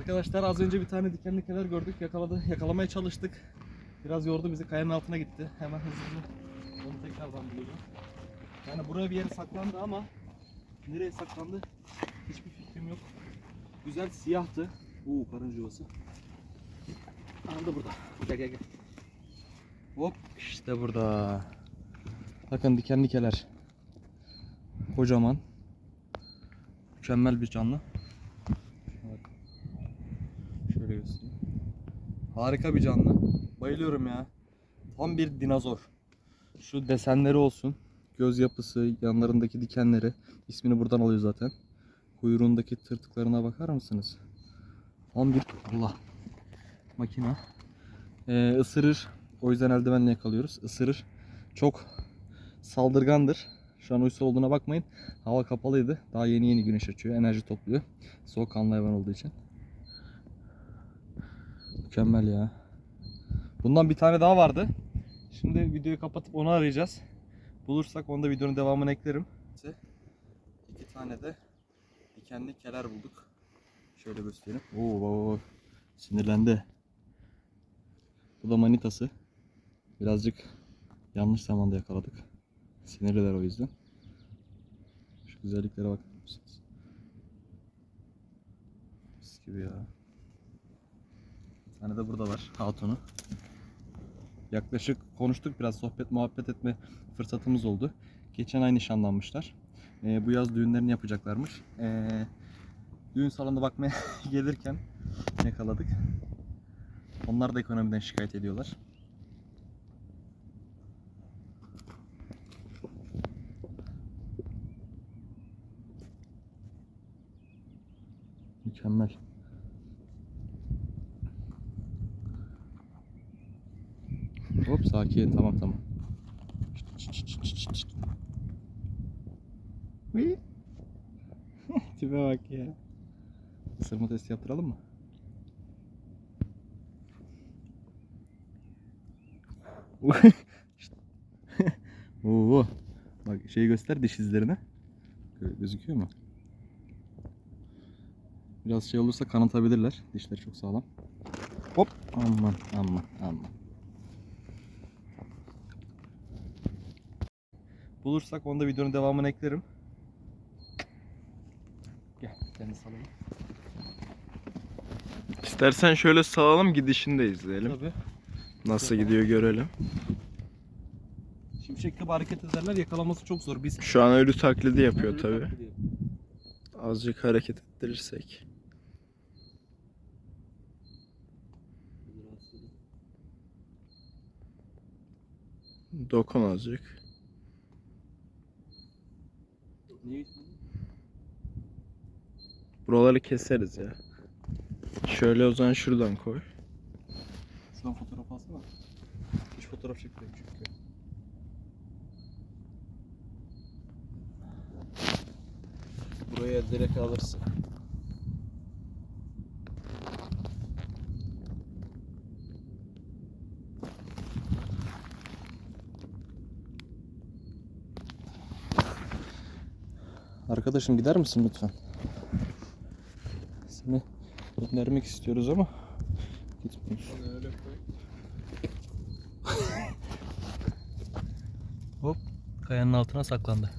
Arkadaşlar az önce bir tane dikenli kenar gördük. Yakaladı. Yakalamaya çalıştık. Biraz yordu bizi. Kayanın altına gitti. Hemen hızlıca onu tekrardan bulacağım. Yani buraya bir yere saklandı ama nereye saklandı hiçbir fikrim yok. Güzel siyahtı. Uuu karınca yuvası. Aha da burada. Gel gel gel. Hop işte burada. Bakın dikenli keler. Kocaman. Mükemmel bir canlı. Bak. Şöyle göstereyim. Harika bir canlı. Bayılıyorum ya. Tam bir dinozor. Şu desenleri olsun. Göz yapısı, yanlarındaki dikenleri. ismini buradan alıyor zaten. Kuyruğundaki tırtıklarına bakar mısınız? Tam bir Allah. Makina. Ee, ısırır. O yüzden eldivenle yakalıyoruz. Isırır. Çok saldırgandır. Şu an uysal olduğuna bakmayın. Hava kapalıydı. Daha yeni yeni güneş açıyor. Enerji topluyor. Soğukkanlı hayvan olduğu için. Mükemmel ya. Bundan bir tane daha vardı. Şimdi videoyu kapatıp onu arayacağız. Bulursak onu da videonun devamını eklerim. İki tane de dikenli keler bulduk. Şöyle göstereyim. Oo, baba, baba. Sinirlendi. Bu da manitası. Birazcık yanlış zamanda yakaladık. Sinirliler o yüzden. Şu güzelliklere bakar mısınız? Mis gibi ya. Tane de burada var hatunu. Yaklaşık konuştuk biraz sohbet muhabbet etme fırsatımız oldu. Geçen ay nişanlanmışlar. Ee, bu yaz düğünlerini yapacaklarmış. Ee, düğün salonuna bakmaya gelirken yakaladık. Onlar da ekonomiden şikayet ediyorlar. Mükemmel. Hop sakin tamam tamam. Tipe bak ya. Isırma testi yaptıralım mı? Oo. Bak şeyi göster diş izlerine. Gö- Gözüküyor mu? Biraz şey olursa kanatabilirler. Dişleri çok sağlam. Hop. Aman aman aman. Bulursak onu da videonun devamını eklerim. Gel seni salayım. İstersen şöyle sağalım gidişini de izleyelim. Tabii. Nasıl gidiyor görelim. Şimşek gibi hareket ederler yakalaması çok zor. Biz Şu an ölü taklidi yapıyor taklidi yapıyor. Azıcık hareket ettirirsek. Dokun azıcık. Niye? Buraları keseriz ya. Şöyle o zaman şuradan koy. Şuradan fotoğraf alsana. Hiç fotoğraf çekmiyorum çünkü. Buraya direkt alırsın. Arkadaşım gider misin lütfen? Seni göndermek istiyoruz ama gitmiyorsun. Hop kayanın altına saklandı.